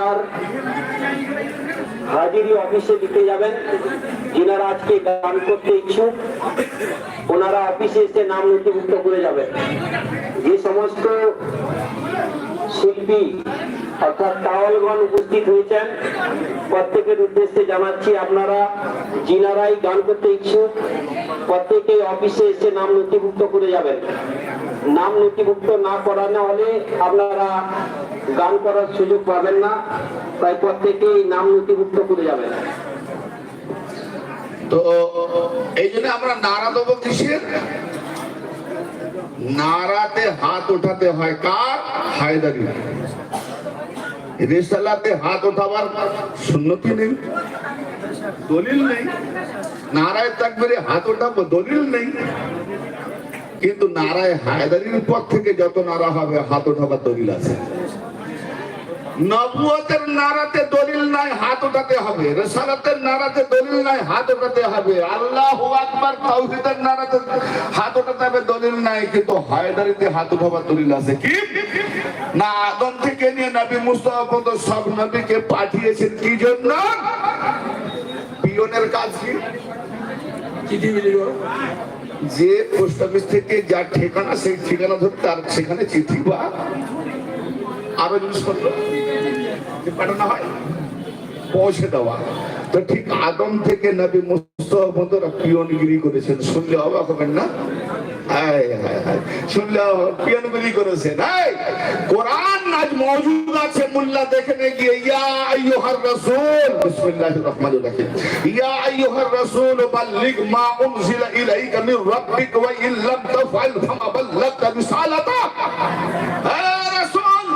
আপনার হাজিরি অফিসে দিতে যাবেন। যিনারা আজকে গান করতে ইচ্ছুক, ওনারা অফিসে এসে নাম নথিভুক্ত করে যাবেন। যে সমস্ত শিল্পী, অর্থাৎ টাওয়ালগণ উপস্থিত হয়েছেন, প্রত্যেকের উদ্দেশ্যে জানাচ্ছি আপনারা, যিনারাই গান করতে ইচ্ছুক, প্রত্যেকেই অফিসে এসে নাম নথিভুক্ত করে যাবেন। নাম নথিভুক্ত না করানো হলে আপনারা গান করার সুযোগ পাবেন না তাই প্রত্যেকেই নাম নথিভুক্ত করে যাবেন তো এই জন্য আমরা নাড়া দেবো কিসের? নাড়াতে হাত ওঠাতে হয় কার? হায়দারি। রেসালাতে হাত ওঠাবার সুন্নতি নেই। দলিল নেই। নারায় তাকবিরে হাত ওঠাবো দলিল নেই। কিন্তু নারায় হায়দারির পর থেকে যত নারা হবে, হাত ওঠাবার দলিল আছে। নবুয়তের নারাতে দলিল নাই, হাত ওঠাতে হবে। রেসালাতের নারাতে দলিল নাই, হাত ওঠাতে হবে। আল্লাহ আকবার, তাওহীদের নারাতে হাত ওঠাতে হবে, দলিল নাই। কিন্তু হায়দারিতে হাত উঠাবার দলিল আছে কি? না, আদম থেকে নিয়ে নবী মুস্তাফা পর্যন্ত সব নবীকে পাঠিয়েছেন কি জন্য? পিয়নের কাজ কি? মিলিল যে পোস্ট অফিস থেকে যার ঠিকানা, সেই ঠিকানা ধরে, তার সেখানে চিঠি বা আরও জিনিসপত্র পাঠানো হয়, পৌঁছে দেওয়া। তো ঠিক আদম থেকে নবী মুস্তফা পিয়নগিরি করেছেন। শুনলে অবাক হবেন না। শুনলে বাল্লিগ ما انزل اليك من ربك وان لم تفعل فما بلغت رسالته يا রাসূল!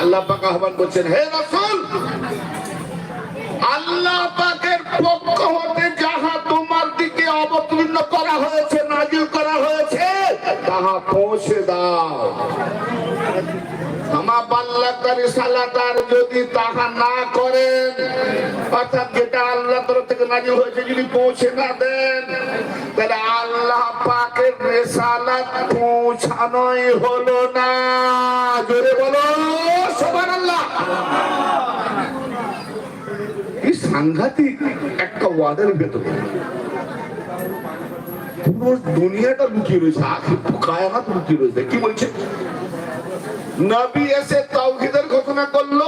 আল্লাহ পাক আহ্বান করছেন, হে রাসূল! আল্লাহ পাকের পক্ষ হতে যাহা তাহা পৌঁছে দাও। আমা পাল্লাকারী যদি তাহা না করেন, অর্থাৎ যেটা আল্লাহ তরফ থেকে নাজিল হয়েছে যদি পৌঁছে না দেন, তাহলে আল্লাহ পাকের রেসালাত পৌঁছানোই হলো না। জোরে বলো সবার আল্লাহ কি সাংঘাতিক একটা ওয়ার্ডের ভেতরে পুরো দুনিয়াটা লুকিয়ে রয়েছে আখির কায়ানাত লুকিয়ে রয়েছে। কি বলছে? নবী এসে তাওহিদের ঘোষণা করল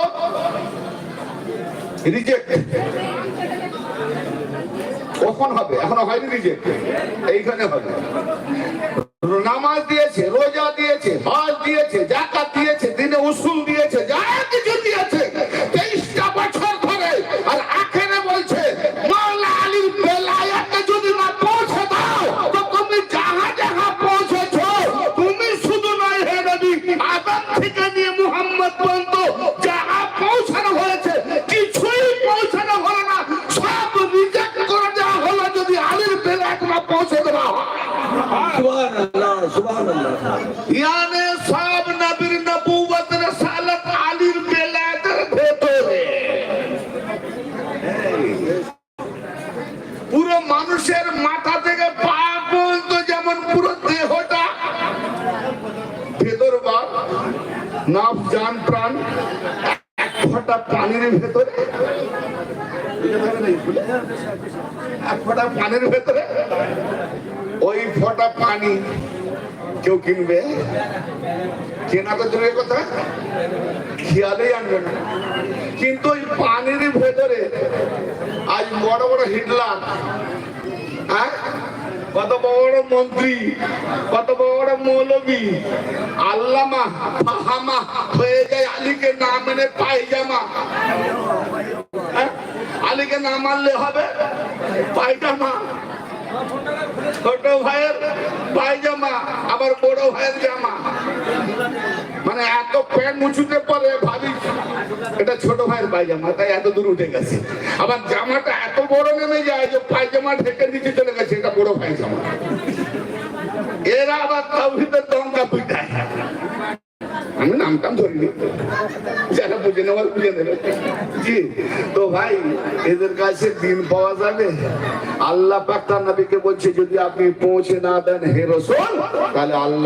রিজেক্ট কখন হবে? এখনও হয়নি রিজেক্ট এইখানে হবে। নামাজ দিয়েছে, রোজা দিয়েছে ইয়ানে সব নবীর নবুয়ত রিসালাত আলীর বেলায়েতের ভেতরে। পুরো মানুষের মাথা থেকে পা পর্যন্ত যেমন পুরো দেহটা, ভেতর বা নাভ জান, প্রাণ, এক পানির ভেতরে। এক ফোঁটা পানির ভেতরে। ওই ফোঁটা পানি কেউ কিনবে? কেনা তো দূরের কথা। খেয়ালেই আনবে না। কিন্তু ওই পানির ভেতরে আজ বড় বড় হিটলার হ্যাঁ? কত বড় মন্ত্রী, কত বড় মৌলবী, আল্লামা হয়ে যায় আলীকে না মেনে পায়জামা। হ্যাঁ? আলীকে না মানলে হবে পায়জামা। ছোট ভাইয়ের পায়জামা আবার বড় ভাইয়ের জামা। মানে এত প্যান্ট মুছুতে পরে ভাবি, এটা ছোট ভাইয়ের পায়জামা তাই এত দূর উঠে গেছে। আবার জামাটা এত বড় নেমে যায় যে পায়জামা ঢেকে নিচে চলে গেছে, এটা বড় পায়জামা এরা আবার তাওহীদের দঙ্গা পিটায়। আমি নামটাম ধরিনি। বুঝে নেওয়ার বুঝে জি, তো ভাই, এদের কাছে দিন পাওয়া যাবে। আল্লাহ পাক তার নবীকে বলছে, যদি আপনি পৌঁছে না দেন হে তাহলে আল্লাহর